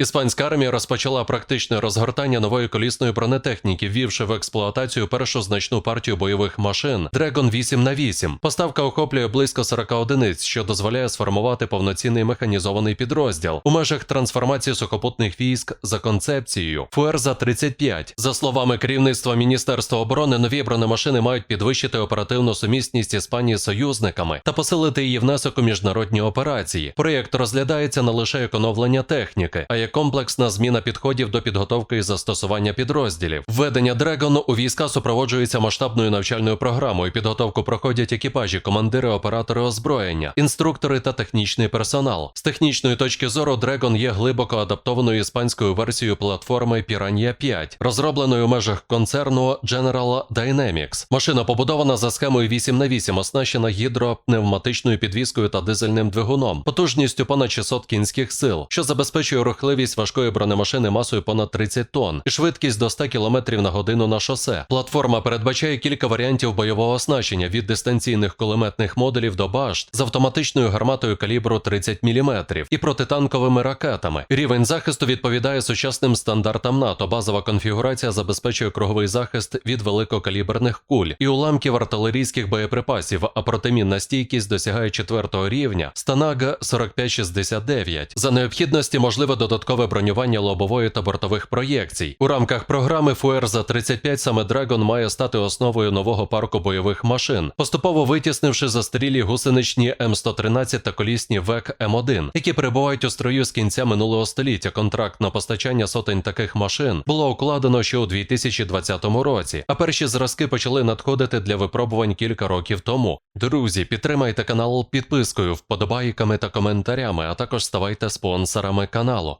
Іспанська армія розпочала практичне розгортання нової колісної бронетехніки, ввівши в експлуатацію першу значну партію бойових машин Dragon 8 на 8 Поставка охоплює близько 40 одиниць, що дозволяє сформувати повноцінний механізований підрозділ. У межах трансформації сухопутних військ за концепцією Фуерза 35 За словами керівництва Міністерства оборони, нові бронемашини мають підвищити оперативну сумісність Іспанії з союзниками та посилити її внесок у міжнародні операції. Проєкт розглядається не лише як техніки, а як комплексна зміна підходів до підготовки і застосування підрозділів. Введення Dragon у війська супроводжується масштабною навчальною програмою. Підготовку проходять екіпажі, командири, оператори озброєння, інструктори та технічний персонал. З технічної точки зору Dragon є глибоко адаптованою іспанською версією платформи Piranha 5, розробленою в межах концерну General Dynamics. Машина побудована за схемою 8 на 8 оснащена гідропневматичною підвіскою та дизельним двигуном, потужністю понад 600 кінських сил, що забезпечує рухливість важкої бронемашини масою понад 30 тонн і швидкість до 100 км на годину на шосе. Платформа передбачає кілька варіантів бойового оснащення від дистанційних кулеметних модулів до башт з автоматичною гарматою калібру 30 мм і протитанковими ракетами. Рівень захисту відповідає сучасним стандартам НАТО. Базова конфігурація забезпечує круговий захист від великокаліберних куль і уламків артилерійських боєприпасів, а протимінна стійкість досягає четвертого рівня Станага 4569. За необхідності можливе додаткове бронювання лобової та бортових проєкцій. У рамках програми Фуерза 35 саме Dragon має стати основою нового парку бойових машин, поступово витіснивши застарілі гусеничні М113 та колісні ВЕК М1, які перебувають у строю з кінця минулого століття. Контракт на постачання сотень таких машин було укладено ще у 2020 році, а перші зразки почали надходити для випробувань кілька років тому. Друзі, підтримайте канал підпискою, вподобайками та коментарями, а також ставайте спонсорами каналу.